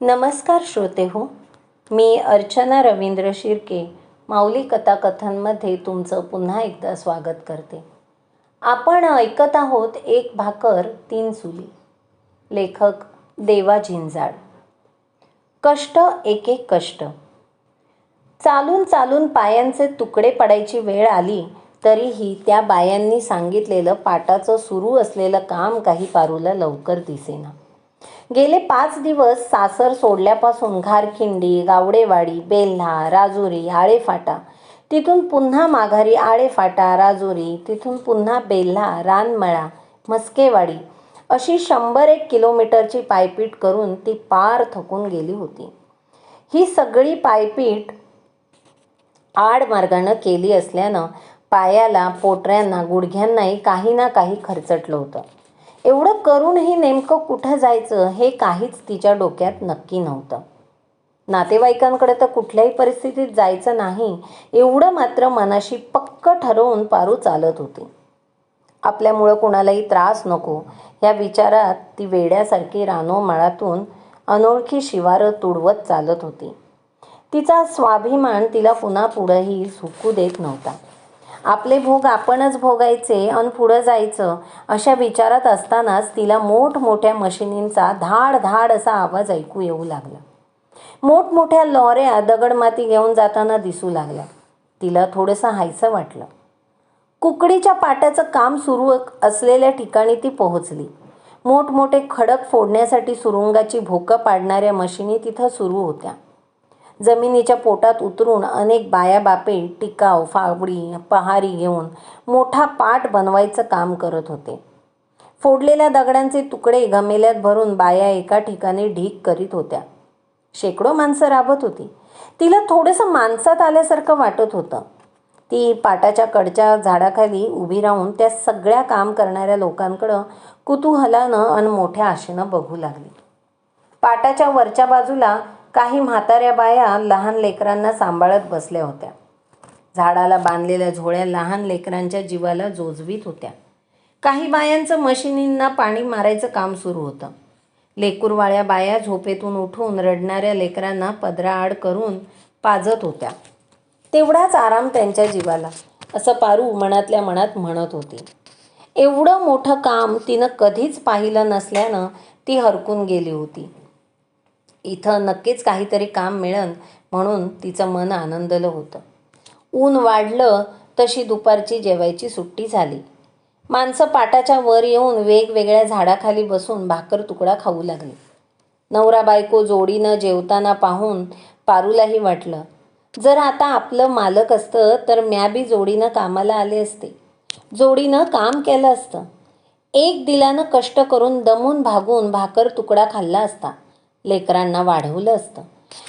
नमस्कार श्रोते हो मी अर्चना रवींद्र शिर्के माऊली कथाकथनमध्ये तुमचं पुन्हा एकदा स्वागत करते. आपण ऐकत आहोत एक भाकर तीन चुली लेखक देवा झिंजाड कष्ट एक एक कष्ट. चालून चालून पायांचे तुकडे पडायची वेळ आली तरीही त्या बायांनी सांगितलेलं पाटाचं सुरू असलेलं काम काही पारूला लवकर दिसेना. गेले पाच दिवस सासर सोडल्यापासून घारखिंडी गावडेवाडी बेल्हा राजुरी आळेफाटा. तिथून पुन्हा माघारी आळेफाटा राजुरी तिथून पुन्हा बेल्हा रानमळा मस्केवाडी अशी शंभर एक किलोमीटरची पायपीट करून ती पार थकून गेली होती. ही सगळी पायपीट आडमार्गानं केली असल्यानं पायाला पोटऱ्यांना गुडघ्यांनाही काही ना काही खरचटलं होतं. एवढं करूनही नेमकं कुठं जायचं हे काहीच तिच्या डोक्यात नक्की नव्हतं. नातेवाईकांकडे तर कुठल्याही परिस्थितीत जायचं नाही एवढं मात्र मनाशी पक्क ठरवून पारू चालत होती. आपल्यामुळं कुणालाही त्रास नको या विचारात ती वेड्यासारखी रानोमाळातून अनोळखी शिवारं तुडवत चालत होती. तिचा स्वाभिमान तिला पुन्हा पुढंही झुकू देत नव्हता. आपले भोग आपणच भोगायचे अन पुढं जायचं अशा विचारात असतानाच तिला मोठमोठ्या मशिनींचा धाड धाड असा आवाज ऐकू येऊ लागला. मोठमोठ्या लॉऱ्या दगडमाती घेऊन जाताना दिसू लागल्या. तिला थोडंसं हायचं वाटलं. कुकडीच्या पाट्याचं काम सुरू असलेल्या ठिकाणी ती पोहोचली. मोठमोठे खडक फोडण्यासाठी सुरुंगाची भोकं पाडणाऱ्या मशिनी तिथं सुरू होत्या. जमिनीच्या पोटात उतरून अनेक बाया बापे टिकाव फावडी पहारी घेऊन मोठा पाट बनवायचं काम करत होते. फोडलेल्या दगडांचे तुकडे गमेल्यात भरून बाया एका ठिकाणी ढीक करीत होत्या. शेकडो माणसं राबत होती. तिला थोडंसं माणसात आल्यासारखं वाटत होतं. ती पाटाच्या कडच्या झाडाखाली उभी राहून त्या सगळ्या काम करणाऱ्या लोकांकडं कुतूहलानं आणि मोठ्या आशेनं बघू लागली. पाटाच्या वरच्या बाजूला काही म्हाताऱ्या बाया लहान लेकरांना सांभाळत बसल्या होत्या. झाडाला बांधलेल्या झोळ्या लहान लेकरांच्या जीवाला जोजवीत होत्या. काही बायांचं मशिनींना पाणी मारायचं काम सुरू होतं. लेकूरवाळ्या बाया झोपेतून उठून रडणाऱ्या लेकरांना पदराआड करून पाजत होत्या. तेवढाच आराम त्यांच्या जीवाला असं पारू मनातल्या मनात म्हणत होती. एवढं मोठं काम तिनं कधीच पाहिलं नसल्यानं ती हरकून गेली होती. इथं नक्कीच काहीतरी काम मिळन म्हणून तिचं मन आनंदलं होतं. ऊन वाढलं तशी दुपारची जेवायची सुट्टी झाली. माणसं पाटाच्या वर येऊन वेगवेगळ्या झाडाखाली बसून भाकर तुकडा खाऊ लागली. नवरा बायको जोडीनं जेवताना पाहून पारूलाही वाटलं. जर आता आपलं मालक असतं तर म्या बी जोडीनं कामाला आले असते. जोडीनं काम केलं असतं. एक दिलानं कष्ट करून दमून भागून भाकर तुकडा खाल्ला असता. लेकरांना वाढवलं असतं.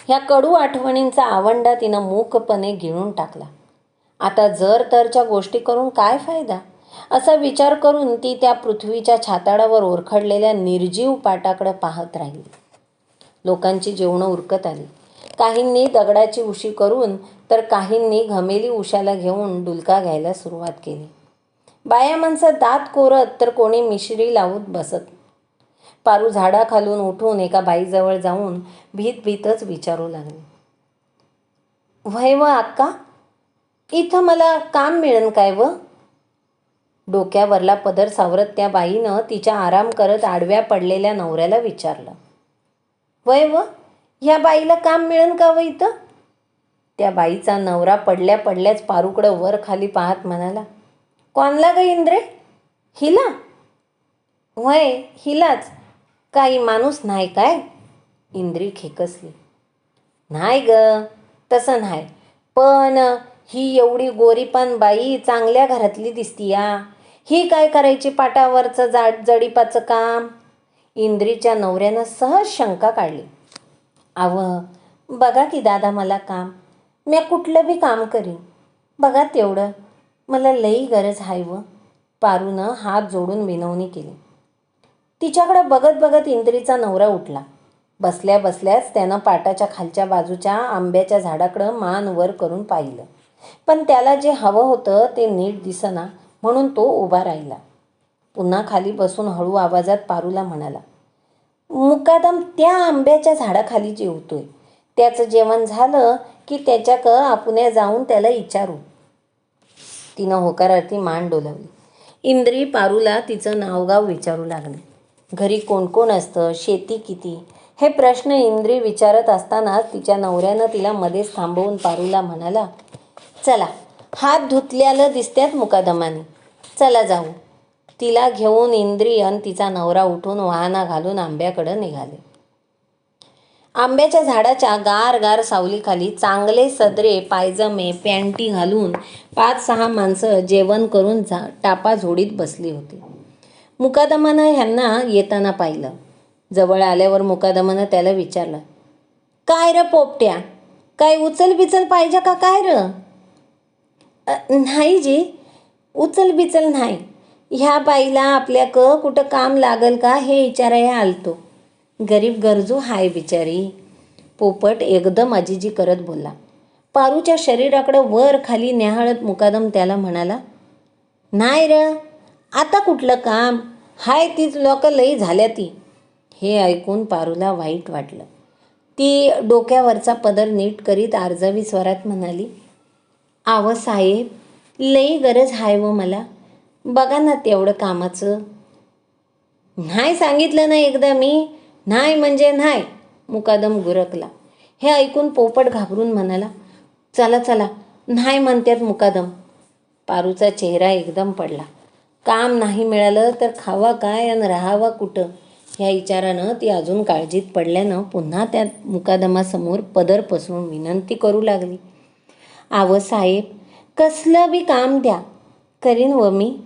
ह्या कडू आठवणींचा आवंडा तिनं मूकपणे गिळून टाकला. आता जर तरच्या गोष्टी करून काय फायदा? असा विचार करून ती त्या पृथ्वीच्या छाताडावर ओरखडलेल्या निर्जीव पाटाकडे पाहत राहिली. लोकांची जेवणं उरकत आली. काहींनी दगडाची उशी करून तर काहींनी घमेली उशाला घेऊन डुलका घ्यायला सुरुवात केली. बाया माणसं दात कोरत तर कोणी मिश्री लावून बसत पारू झाडाखालून उठून एका बाईजवळ जाऊन भीत भीतच विचारू लागली. वय व अक्का इथं मला काम मिळेल काय व? डोक्यावरला पदर सावरत त्या बाईनं तिच्या आराम करत आडव्या पडलेल्या नवऱ्याला विचारलं. वय व ह्या बाईला काम मिळेल का व इथं? त्या बाईचा नवरा पडल्या पडल्याच पारूकडं वर खाली पाहत म्हणाला. कोणला ग इंद्रे? हिला? वय हिलाच. काही माणूस नाही काय? इंद्री खेकसली. नाही ग तसं नाही. पण ही एवढी गोरीपान बाई चांगल्या घरातली दिसतीया ही काय करायची पाटावरचं जाड जडीपाचं काम? इंद्रीच्या नवऱ्यानं सहज शंका काढली. आव बघा की दादा मला काम. मी कुठलं बी काम करीन. बघा तेवढं. मला लई गरज आहे व. पारूनं हात जोडून विनवणी केली. तिच्याकडे बघत बघत इंद्रीचा नवरा उठला. बसल्या बसल्याच त्यानं पाटाच्या खालच्या बाजूच्या आंब्याच्या झाडाकडं मान वर करून पाहिलं. पण त्याला जे हवं होतं ते नीट दिसना म्हणून तो उभा राहिला. पुन्हा खाली बसून हळू आवाजात पारूला म्हणाला मुकादम त्या आंब्याच्या झाडाखाली जेवतोय त्याचं जेवण झालं की त्याच्याक आपुण्या जाऊन त्याला विचारू तिनं होकारार्थी मान डोलवली. इंद्री पारूला तिचं नावगाव विचारू लागली. घरी कोण कोण असतं? शेती किती? हे प्रश्न इंद्री विचारत असतानाच तिच्या नवऱ्यानं तिला मध्येच थांबवून पारूला म्हणाला चला हात धुतल्याला दिसत्यात मुकादमाने. चला जाऊ. तिला घेऊन इंद्री आणि तिचा नवरा उठून वाहना घालून आंब्याकडं निघाले. आंब्याच्या झाडाच्या गार गार सावलीखाली चांगले सदरे पायजमे पॅन्टी घालून पाच सहा माणसं जेवण करून झा टापा झोडीत बसली होती. मुकादमानं ह्यांना येताना पाहिलं. जवळ आल्यावर मुकादमानं त्याला विचारलं काय र पोपट्या? काय उचल बिचल पाहिजे का काय र? नाही जी उचल बिचल नाही. ह्या बाईला आपल्याक कुठं काम लागल का हे विचारायला आलतो. गरीब गरजू हाय बिचारी. पोपट एकदम आजीजी करत बोलला. पारूच्या शरीराकडं वर खाली न्याहाळत मुकादम त्याला म्हणाला नाही र आता कुठलं काम? हाय तीच लोक लई झाल्या ती. हे ऐकून पारूला वाईट वाटलं. ती डोक्यावरचा पदर नीट करीत आर्जवी स्वरात म्हणाली आव साहेब लई गरज हाय व मला. बघा ना तेवढं कामाचं. नाही सांगितलं ना एकदा मी. नाही म्हणजे नाही. मुकादम गुरकला. हे ऐकून पोपट घाबरून म्हणाला चला चला. नाही म्हणतात मुकादम. पारूचा चेहरा एकदम पडला. काम नाही मिळालं तर खावा काय आणि राहावा कुठं? ह्या विचारानं ती अजून काळजीत पडल्यानं पुन्हा त्या मुकादमासमोर पदर पसरून विनंती करू लागली. आव साहेब कसलं बी काम द्या. करीन व मी.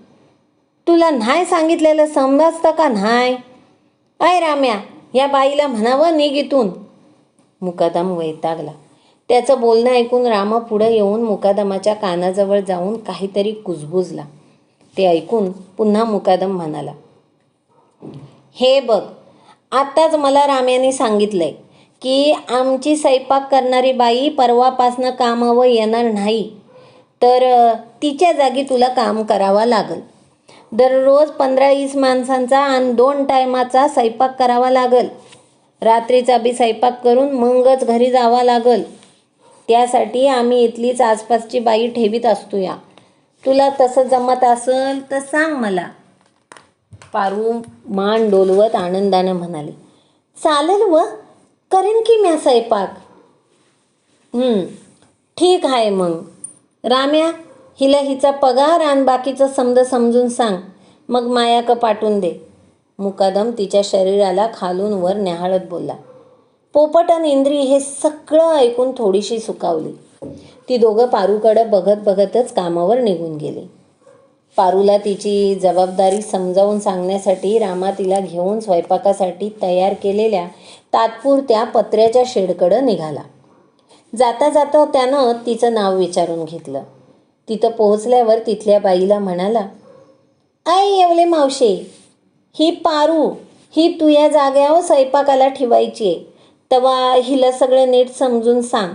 तुला नाही सांगितलेलं समजतं का नाही अय राम्या या बाईला म्हणावं निघ इथून. मुकादम वैतागला. त्याचं बोलणं ऐकून रामा पुढं येऊन मुकादमाच्या कानाजवळ जाऊन काहीतरी कुजबुजला. ते ऐकून पुन्हा मुकादम म्हणाला. हे बघ आत्ताच मला राम्याने सांगितलंय की आमची स्वयंपाक करणारी बाई परवापासनं कामावर येणार नाही तर तिच्या जागी तुला काम करावा लागल. दररोज पंधरा वीस माणसांचा आणि दोन टायमाचा स्वयंपाक करावा लागल. रात्रीचा बी स्वयंपाक करून मगच घरी जावा लागल. त्यासाठी आम्ही इथलीच आसपासची बाई ठेवीत असतो या तुला तसं जमत असेल तर सांग मला. पारू मान डोलवत आनंदानं म्हणाली. चालेल व करेन की म्या स्वयंपाक ठीक आहे मग. राम्या हिला हिचा पगार आणि बाकीचं समज समजून सांग. मग मायाक पाठवून दे. मुकादम तिच्या शरीराला खालून वर न्याहाळत बोलला. पोपट आणि इंद्री हे सगळं ऐकून थोडीशी सुकावली ती दोघं पारूकडं बघत बघतच कामावर निघून गेली. पारूला तिची जबाबदारी समजावून सांगण्यासाठी रामा तिला घेऊन स्वयंपाकासाठी तयार केलेल्या तात्पुरत्या पत्र्याच्या शेडकडं निघाला. जाता जाता त्यानं तिचं नाव विचारून घेतलं. तिथं पोहोचल्यावर तिथल्या बाईला म्हणाला आय येवले मावशे ही पारू ही तुया जाग्यावर स्वयंपाकाला ठेवायची आहे तेव्हा हिला सगळं नीट समजून सांग.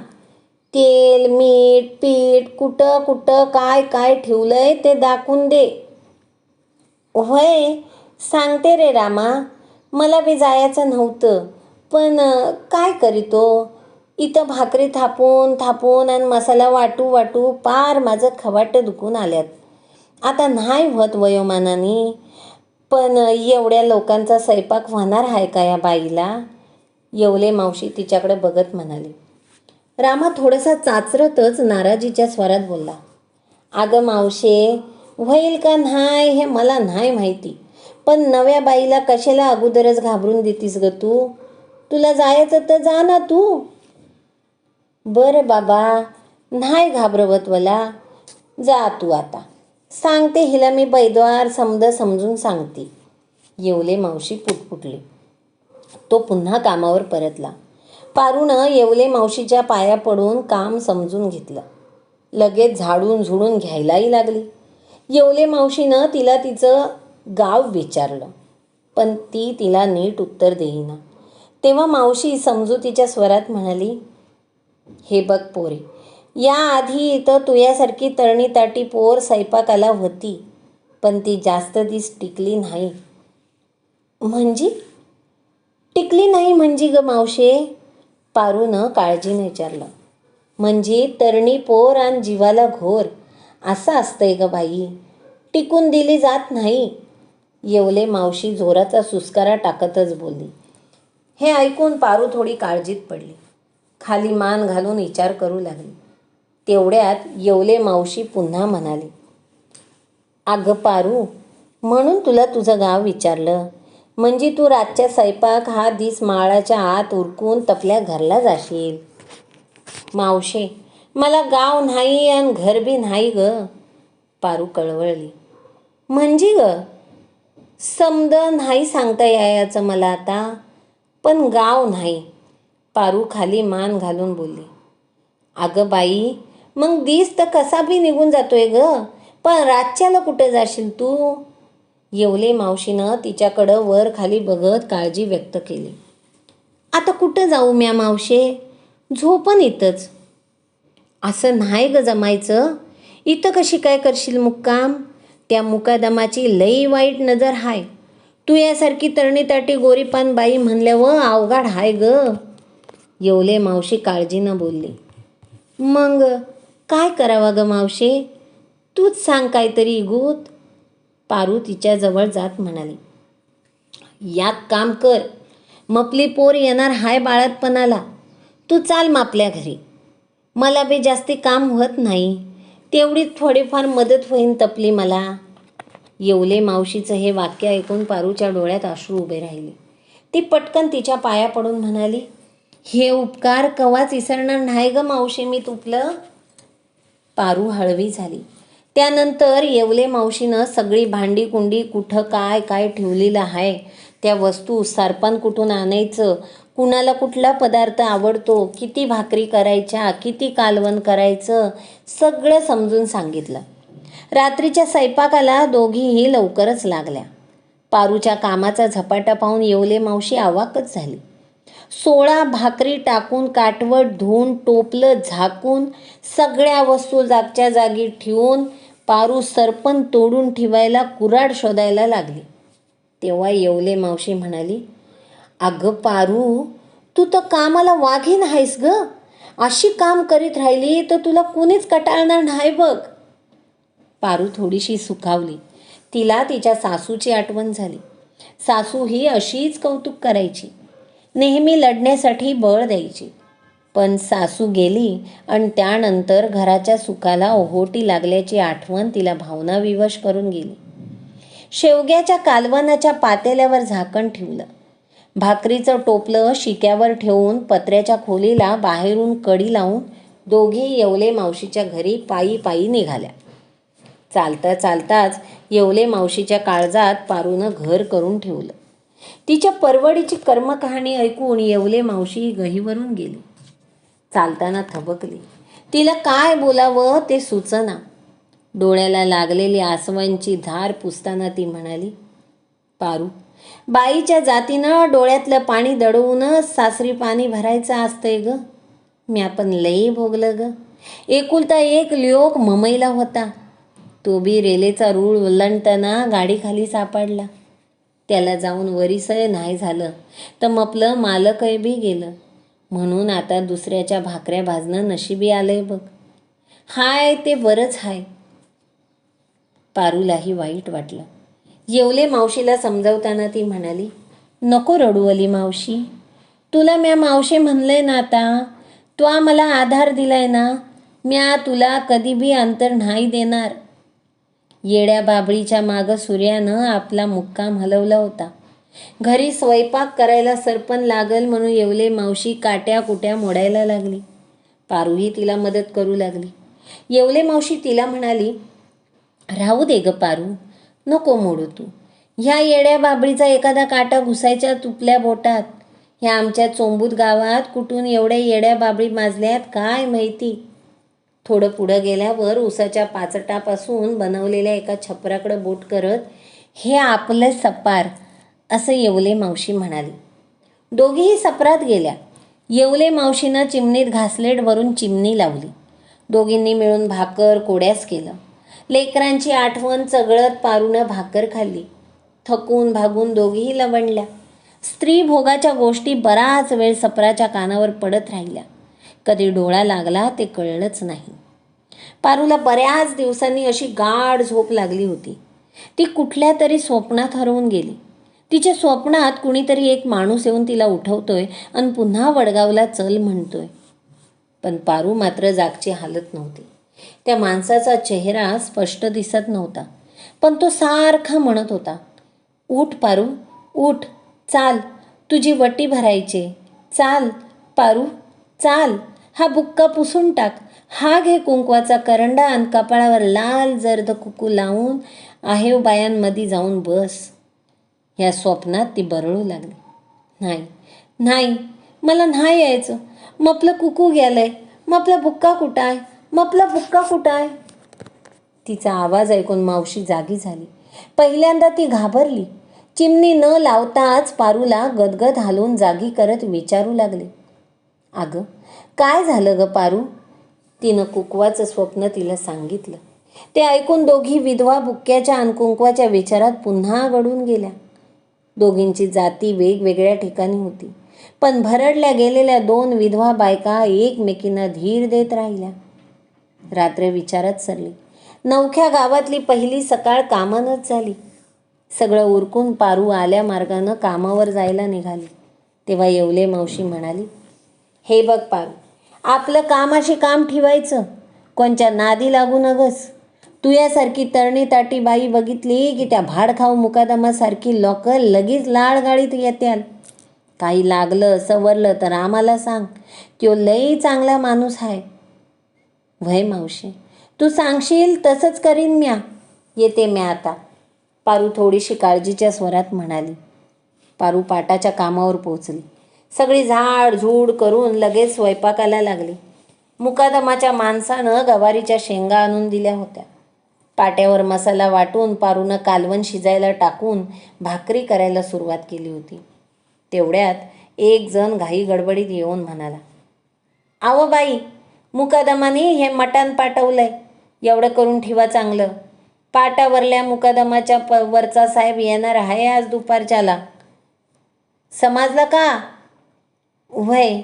तेल मीठ पीठ कुठं कुठं काय काय ठेवलंय ते दाखवून दे. होय सांगते रे रामा. मला बी जायचं नव्हतं. पण काय करीतो? इथं भाकरी थापून थापून आणि मसाला वाटू वाटू पार माझं खवाटं दुखून आल्यात. आता नाही होत वयोमानाने. पण एवढ्या लोकांचा स्वयंपाक होणार आहे का या बाईला? येवले मावशी तिच्याकडे बघत म्हणाली. रामा थोडासा चाचरतच नाराजीच्या स्वरात बोलला. अगं मावशे होईल का नाही हे मला नाही माहिती. पण नव्या बाईला कशाला अगोदरच घाबरून देतीस ग तू? तुला जायचं तर जा ना तू. बरं बाबा नाही घाबरवत मला जा तू आता. सांगते हिला मी बैद्वार समद समजून सांगते. येवले मावशी पुटपुटली. तो पुन्हा कामावर परतला. पारूनं येवले मावशीच्या पाया पडून काम समजून घेतलं. लगेच झाडून झुडून घ्यायलाही लागली. येवले मावशीनं तिला तिचं गाव विचारलं. पण ती तिला नीट उत्तर देईना. तेव्हा मावशी समजुतीच्या स्वरात म्हणाली हे बघ पोरे या आधी इथं तुझ्यासारखी तरणी ताटी पोर स्वयंपाकाला होती पण ती जास्त दिस टिकली नाही. म्हणजे? टिकली नाही म्हणजे ग मावशे? पारूनं काळजीने विचारलं. म्हणजे तरणी पोर आणि जीवाला घोर असं असतंय ग बाई. टिकून दिली जात नाही. येवले मावशी जोराचा सुस्कारा टाकतच बोलली. हे ऐकून पारू थोडी काळजीत पडली. खाली मान घालून विचार करू लागली. तेवढ्यात येवले मावशी पुन्हा म्हणाली अगं पारू म्हणून तुला तुझं गाव विचारलं. म्हणजे तू रातच्या स्वयंपाक हा दिस माळाच्या आत उरकून तपल्या घरला जाशील. मावशे मला गाव नाही आणि घर बी नाही ग पारू कळवळली. म्हणजे ग? समद नाही सांगता यायचं मला आता पण गाव नाही पारू खाली मान घालून बोलली. अगं बाई मग दिस तर कसा बी निघून जातोय ग पण रातच्याला कुठे जाशील तू? येवले मावशीनं तिच्याकडं वर खाली बघत काळजी व्यक्त केली. आता कुठं जाऊ म्या मावशे? झोपण इथंच असं नाही ग जमायचं. इथं कशी काय करशील मुक्काम? त्या मुकादमाची लई वाईट नजर हाय. तू यासारखी तरणीताटी गोरीपान बाई म्हणल्यावर अवघड हाय ग. येवले मावशी काळजीनं बोलली. मग काय करावं ग मावशे? तूच सांग काहीतरी इगूत. पारू तिच्याजवळ जात म्हणाली. यात काम कर. मपली पोर येणार हाय बाळातपणाला. तू चाल मापल्या घरी. मला बी जास्ती काम होत नाही. तेवढीच थोडीफार मदत होईन तपली मला. येवले मावशीचं हे वाक्य ऐकून पारूच्या डोळ्यात अश्रू उभे राहिले. ती पटकन तिच्या पाया पडून म्हणाली हे उपकार कवाच इसरणार नाही ग मावशी मी तुपलं? पारू हळवी झाली. त्यानंतर येवले मावशीनं सगळी भांडी कुंडी कुठं काय काय ठेवलेलं आहे? त्या वस्तू सरपण कुठून आणायचं? कुणाला कुठला पदार्थ आवडतो? किती भाकरी करायच्या? किती कालवण करायचं? सगळं समजून सांगितलं. रात्रीच्या स्वयंपाकाला दोघीही लवकरच लागल्या. पारूच्या कामाचा झपाटा पाहून येवले मावशी आवाकच झाली. सोळा भाकरी टाकून काटवट धुवून टोपलं झाकून सगळ्या वस्तू जागच्या जागी ठेवून पारू सरपण तोडून ठेवायला कुराड शोधायला लागली. तेव्हा येवले मावशी म्हणाली अगं पारू तू तर कामाला वाघीन आहेस ग. अशी काम करीत राहिली तर तुला कुणीच कटाळणार नाही बघ. पारू थोडीशी सुखावली. तिला तिच्या सासूची आठवण झाली. सासू ही अशीच कौतुक करायची. नेहमी लढण्यासाठी बळ द्यायची. पण सासू गेली आणि त्यानंतर घराच्या सुखाला ओहोटी लागल्याची आठवण तिला भावनाविवश करून गेली. शेवग्याच्या कालवनाच्या पातेल्यावर झाकण ठेवलं. भाकरीचं टोपलं शिक्यावर ठेवून पत्र्याच्या खोलीला बाहेरून कडी लावून दोघी येवले मावशीच्या घरी पायी पायी निघाल्या. चालता चालताच येवले मावशीच्या काळजात पारूनं घर करून ठेवलं. तिच्या परवडीची कर्मकहाणी ऐकून येवले मावशी गहीवरून गेली. चालताना थबकली. तिला काय बोलावं ते सुचना. डोळ्याला लागलेली आसवांची धार पुसताना ती म्हणाली पारू बाईच्या जातीनं डोळ्यातलं पाणी दडवूनच सासरी पाणी भरायचं असतंय ग. मी आपण लई भोगलं ग. एकुलता एक लिओक ममईला होता. तो बी रेलेचा रूळ ओलांडताना गाडीखाली सापडला. त्याला जाऊन वरीसय नाही झालं. तर मपलं मालकही बी गेलं. म्हणून आता दुसऱ्याच्या भाकऱ्या भाजणं नशिबी आलंय बघ. हाय ते बरंच हाय. पारूलाही वाईट वाटलं. येवले मावशीला समजावताना ती म्हणाली नको रडू अली मावशी. तुला म्या मावशी म्हणलंय ना आता. तू आम्हाला आधार दिलाय ना. म्या तुला कधी बी अंतर नाही देणार. येड्या बाबळीच्या मागं सूर्यानं आपला मुक्काम हलवला होता. घरी स्वयंपाक करायला सरपण लागल म्हणून येवले मावशी काट्या कुट्या मोडायला लागली. पारूही तिला मदत करू लागली. येवले मावशी तिला म्हणाली राहू दे ग पारू नको मोडू तू. ह्या येड्या बाबळीचा एखादा काटा घुसायच्या तुपल्या बोटात. ह्या आमच्या चोंबूत गावात कुठून एवढ्या येड्या बाबळी माजल्यात काय माहिती थोडं पुढं गेल्यावर उसाच्या पाचटापासून बनवलेल्या एका छपराकडं बोट करत हे आपलं सपार असं येवले मावशी म्हणाली. दोघीही सपरात गेल्या. येवले मावशीनं चिमणीत घासलेटवरून चिमणी लावली. दोघींनी मिळून भाकर कोड्यास केलं. लेकरांची आठवण चगळत पारूनं भाकर खाल्ली. थकून भागून दोघीही लवणल्या स्त्री भोगाच्या गोष्टी बराच वेळ सपराच्या कानावर पडत राहिल्या. कधी डोळा लागला ते कळलंच नाही. पारूला बऱ्याच दिवसांनी अशी गाढ झोप लागली होती. ती कुठल्या तरी स्वप्नात हरवून गेली. तिच्या स्वप्नात कुणीतरी एक माणूस येऊन तिला उठवतोय आणि पुन्हा वडगावला चल म्हणतोय. पण पारू मात्र जागची हालत नव्हती. त्या माणसाचा चेहरा स्पष्ट दिसत नव्हता पण तो सारखा म्हणत होता उठ पारू उठ चाल तुझी वटी भरायचे चाल पारू चाल हा बुक्का पुसून टाक हा घे कुंकवाचा करंडा आणि कपाळावर लाल जर्द कुकू लावून आहेव बायांमध्ये जाऊन बस. या स्वप्नात ती बरळू लागली. नाही नाही मला नाही यायचं. मग आपलं कुकू गेलंय. मग आपला बुक्का कुठं आहे मग आपला बुक्का कुठं आहे तिचा आवाज ऐकून मावशी जागी झाली. पहिल्यांदा ती घाबरली. चिमणी न लावताच पारूला गदगद हालून जागी करत विचारू लागले. अगं काय झालं ग पारू? तिनं कुकवाचं स्वप्न तिला सांगितलं. ते ऐकून दोघी विधवा बुक्क्याच्या आणि कुंकवाच्या विचारात पुन्हा गडून गेल्या. दोघींची जाती वेगवेगळ्या ठिकाणी होती. पण भरडल्या गेलेल्या दोन विधवा बायका एकमेकींना धीर देत राहिल्या. रात्र विचारत सरली. नवख्या गावातली पहिली सकाळ कामानच झाली. सगळं उरकून पारू आल्या मार्गानं कामावर जायला निघाली. तेव्हा येवले मावशी म्हणाली हे बघ पारू आपलं कामाशी काम ठेवायचं. कोणच्या नादी लागू नगस. तू यासारखी तरणी ताटी बाई बघितली की त्या भाडखाऊ मुकादमासारखी लोक लगेच लाळ गाडीत येत्याल काही लागलं सवरलं तर आम्हाला सांग त्यो लई चांगला माणूस आहे वय मावशी तू सांगशील तसंच करीन म्या येते म्या आता पारू थोडीशी काळजीच्या स्वरात म्हणाली. पारू पाटाच्या कामावर पोचली सगळी झाड झूड करून लगेच स्वयंपाकाला लागली. मुकादमाच्या माणसानं गवारीच्या शेंगा आणून दिल्या होत्या. पाट्यावर मसाला वाटून पारूनं कालवण शिजायला टाकून भाकरी करायला सुरुवात केली होती. तेवढ्यात एक जण घाई गडबडीत येऊन म्हणाला आव बाई मुकादमाने हे मटण पाठवलंय. एवढं करून ठेवा चांगलं. पाटावरल्या मुकादमाच्या प वरचा साहेब येणार आहे आज दुपारच्याला. समजलं का? वय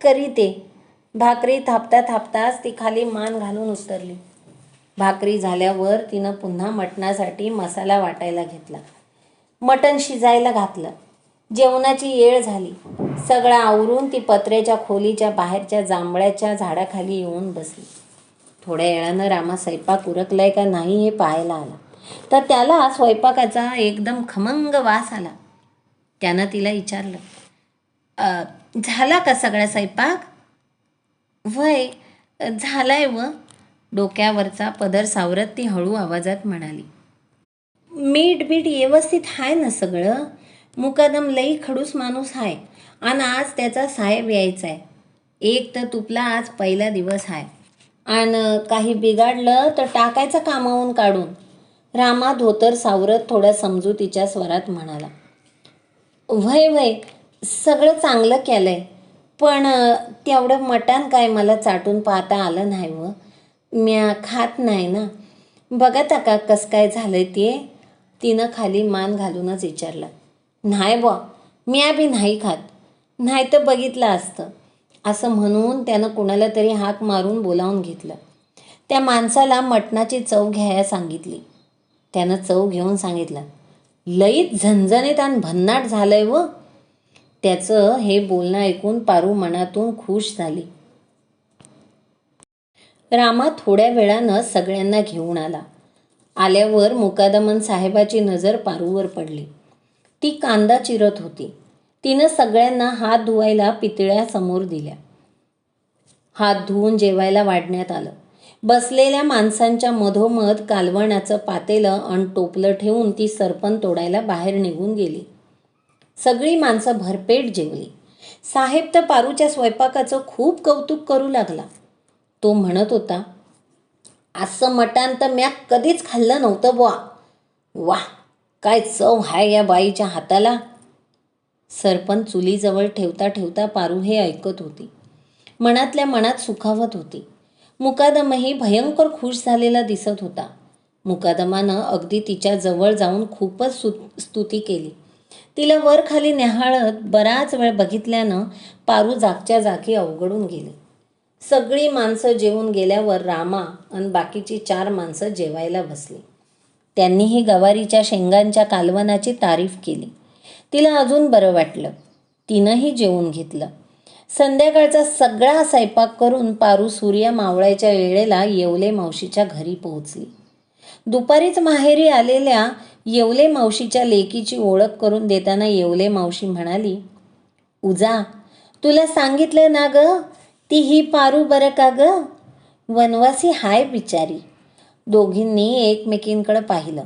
करी ते भाकरी थापता थापताच ती खाली मान घालून उतरली. भाकरी झाल्यावर तिनं पुन्हा मटणासाठी मसाला वाटायला घेतला. मटण शिजायला घातलं. जेवणाची येळ झाली. सगळं आवरून ती पत्र्याच्या खोलीच्या बाहेरच्या जांभळ्याच्या झाडाखाली येऊन बसली. थोड्या वेळानं रामा स्वयंपाक उरकलाय का नाही हे पाहायला आला. तर त्याला स्वयंपाकाचा एकदम खमंग वास आला. त्यानं तिला विचारलं झाला का सगळा स्वयंपाक? वय झालाय व. डोक्यावरचा पदर सावरत ती हळू आवाजात म्हणाली. मीठ बीठ व्यवस्थित आहे ना सगळं? मुकादम लई खडूस माणूस आहे आणि आज त्याचा साहेब यायचा आहे एक तर तुपला आज पहिला दिवस आहे आणि काही बिघाडलं तर टाकायचं कामावून काढून. रामा धोतर सावरत थोड्या समजुतीच्या स्वरात म्हणाला. वय वय सगळं चांगलं केलं आहे पण तेवढं मटण काय मला चाटून पाहता आलं नाही व. म्या खात नाही ना. बघा का कसं काय झालं ते. तिनं खाली मान घालूनच विचारलं. नाही बुवा म्या बी नाही खात. नाही तर बघितलं असतं. असं म्हणून त्यानं कुणाला तरी हाक मारून बोलावून घेतलं. त्या माणसाला मटणाची चव घ्यायला सांगितली. त्यानं चव घेऊन सांगितलं लईत झणझणीत आणि भन्नाट झालंय व. त्याचं हे बोलणं ऐकून पारू मनातून खुश झाली. रामा थोड्या वेळानं सगळ्यांना घेऊन आला. आल्यावर मुकादमन साहेबाची नजर पारूवर पडली. ती कांदा चिरत होती. तिनं सगळ्यांना हात धुवायला पितळ्या समोर दिल्या. हात धुवून जेवायला वाढण्यात आलं. बसलेल्या माणसांच्या मधोमध कालवणाचं पातेलं अन टोपलं ठेवून ती सरपण तोडायला बाहेर निघून गेली. सगळी माणसं भरपेट जेवली. साहेब तर पारूच्या स्वयंपाकाचं खूप कौतुक करू लागला. तो म्हणत होता असं मटण तर म्या कधीच खाल्लं नव्हतं बुवा. वा काय चव हाय या बाईच्या हाताला. सरपण चुलीजवळ ठेवता ठेवता पारू हे ऐकत होती. मनातल्या मनात सुखावत होती. मुकादमही भयंकर खुश झालेला दिसत होता. मुकादमानं अगदी तिच्या जवळ जाऊन खूपच सु स्तुती केली. तिला वर खाली न्याहाळत बराच वेळ बघितल्यानं पारू जागच्या जागी अवघडून गेली. सगळी माणसं जेवून गेल्यावर रामा आणि बाकीची चार माणसं जेवायला बसली. त्यांनीही गवारीच्या शेंगांच्या कालवनाची तारीफ केली. तिला अजून बरं वाटलं. तिनंही जेवून घेतलं. संध्याकाळचा सगळा स्वयंपाक करून पारू सूर्य मावळायच्या वेळेला येवले मावशीच्या घरी पोहोचली. दुपारीच माहेरी आलेल्या येवले मावशीच्या लेकीची ओळख करून देताना येवले मावशी म्हणाली उजा तुला सांगितलं ना ग ती ही पारू बरं का ग? वनवासी हाय बिचारी. दोघींनी एकमेकींकडे पाहिलं.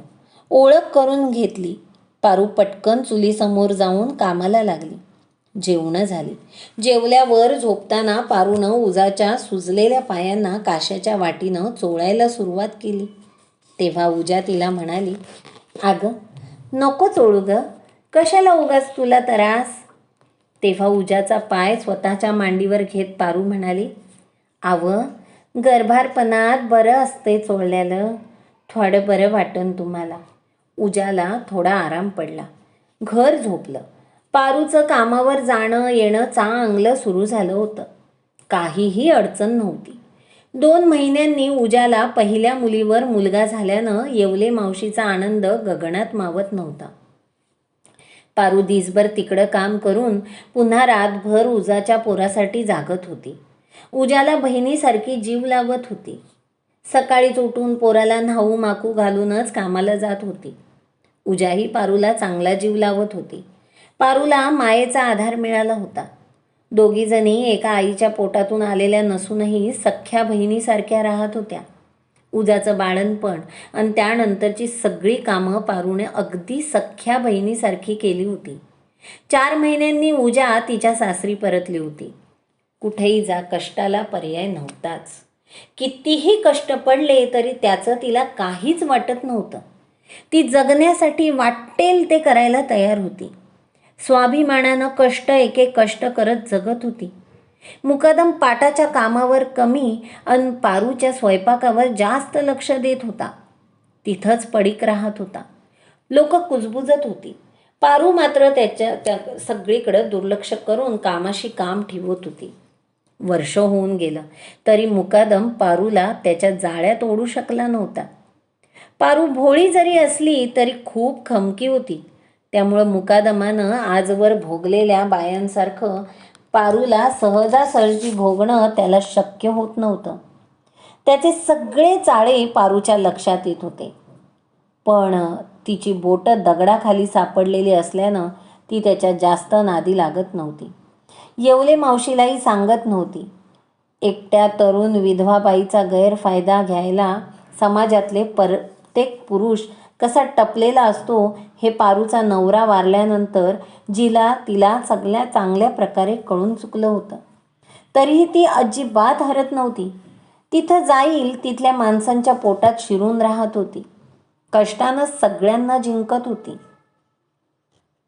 ओळख करून घेतली. पारू पटकन चुलीसमोर जाऊन कामाला लागली. जेवणं झाली. जेवल्यावर झोपताना पारूनं उजाच्या सुजलेल्या पायांना काशाच्या वाटीनं चोळायला सुरुवात केली. तेव्हा उजा तिला म्हणाली अगं नको चोळू ग. कशाला उगाच तुला त्रास? तेव्हा उजाचा पाय स्वतःच्या मांडीवर घेत पारू म्हणाली आव गर्भारपणात बरं असते चोळल्यालं. थोडं बरं वाटन तुम्हाला. उजाला थोडा आराम पडला. घर झोपलं. पारूचं कामावर जाणं येणं चांगलं सुरू झालं होतं. काहीही अडचण नव्हती. दोन महिन्यांनी उजाला पहिल्या मुलीवर मुलगा झाल्यानं येवले मावशीचा आनंद गगनात मावत नव्हता. पारू दिसभर तिकडं काम करून पुन्हा रातभर उजाच्या पोरासाठी जागत होती. उजाला बहिणीसारखी जीव लावत होती. सकाळीच उठून पोराला न्हाऊ माकू घालूनच कामाला जात होती. उजाही पारूला चांगला जीव लावत होती. पारूला मायेचा आधार मिळाला होता. दोघीजणी एका आईच्या पोटातून आलेल्या नसूनही सख्ख्या बहिणीसारख्या राहत होत्या. उद्याचं बाळणपण आणि त्यानंतरची सगळी कामं पारूने अगदी सख्ख्या बहिणीसारखी केली होती. चार महिन्यांनी उजा तिच्या सासरी परतली होती. कुठेही जा कष्टाला पर्याय नव्हताच. कितीही कष्ट पडले तरी त्याचं तिला काहीच वाटत नव्हतं. ती जगण्यासाठी वाटेल ते करायला तयार होती. स्वाभिमानानं कष्ट एक एक कष्ट करत जगत होती. मुकादम पाटाच्या कामावर कमी अन पारूच्या स्वयंपाकावर जास्त लक्ष देत होता. तिथंच पडीक राहत होता. लोक कुजबुजत होती. पारू मात्र त्याच्या त्या सगळीकडं दुर्लक्ष करून कामाशी काम ठेवत होती. वर्ष होऊन गेलं तरी मुकादम पारूला त्याच्या जाळ्यात ओढू शकला नव्हता. पारू भोळी जरी असली तरी खूप खमकी होती. त्यामुळं मुकादमानं आजवर भोगलेल्या बायांसारखं पारूला सहजासहजी भोगणं त्याला शक्य होत नव्हतं. त्याचे सगळे चाळे पारूच्या लक्षात येत होते. पण तिची बोटं दगडाखाली सापडलेली असल्यानं ती त्याच्या जास्त नादी लागत नव्हती. येवले मावशीलाही सांगत नव्हती. एकट्या तरुण विधवाबाईचा गैरफायदा घ्यायला समाजातले प्रत्येक पुरुष कसा टपलेला असतो हे पारूचा नवरा वारल्यानंतर जिला तिला सगळ्या चांगल्या प्रकारे कळून चुकलं होतं. तरीही ती अजिबात हरत नव्हती. तिथं जाईल तिथल्या माणसांच्या पोटात शिरून राहत होती. कष्टानं सगळ्यांना जिंकत होती.